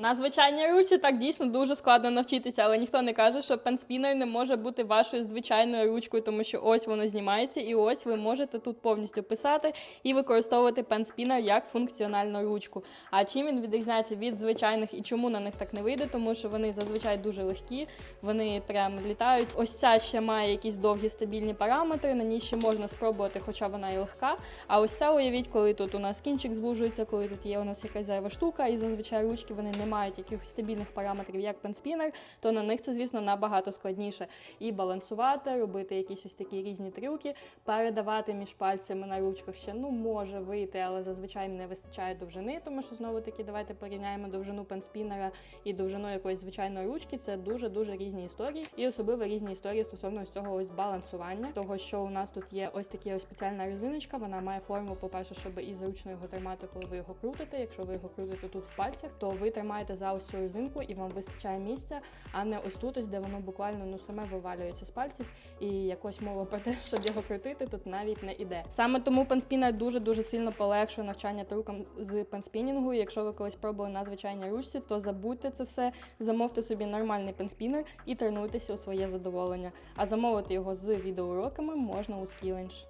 На звичайній ручці так дійсно дуже складно навчитися, але ніхто не каже, що пенспінер не може бути вашою звичайною ручкою, тому що ось воно знімається, і ось ви можете тут повністю писати і використовувати пенспінер як функціональну ручку. А чим він відрізняється від звичайних і чому на них так не вийде? Тому що вони зазвичай дуже легкі, вони прям літають. Ось ця ще має якісь довгі стабільні параметри. На ній ще можна спробувати, хоча вона і легка. А ось ця уявіть, коли тут у нас кінчик звужується, коли тут є у нас якась зайва штука, і зазвичай ручки вони не мають якихось стабільних параметрів, як пенспінер, то на них це, звісно, набагато складніше. І балансувати, робити якісь ось такі різні трюки, передавати між пальцями на ручках ще ну може вийти, але зазвичай не вистачає довжини, тому що знову таки давайте порівняємо довжину пенспінера і довжину якоїсь звичайної ручки. Це дуже дуже різні історії, і особливо різні історії стосовно ось цього ось балансування, того що у нас тут є ось такі ось спеціальна резиночка. Вона має форму, по-перше, щоб і зручно його тримати, коли ви його крутите. Якщо ви його крутите тут в пальцях, то ви тримаєте за ось цю резинку і вам вистачає місця, а не ось тут, ось де воно буквально ну саме вивалюється з пальців. І якось мова про те, щоб його крутити, тут навіть не іде. Саме тому пенспінер дуже дуже сильно полегшує навчання трюкам з пенспінінгу. І Якщо ви колись пробували на звичайній ручці, то забудьте це все, замовте собі нормальний пенспінер і тренуйтеся у своє задоволення. А замовити його з відеоуроками можна у Skillenge.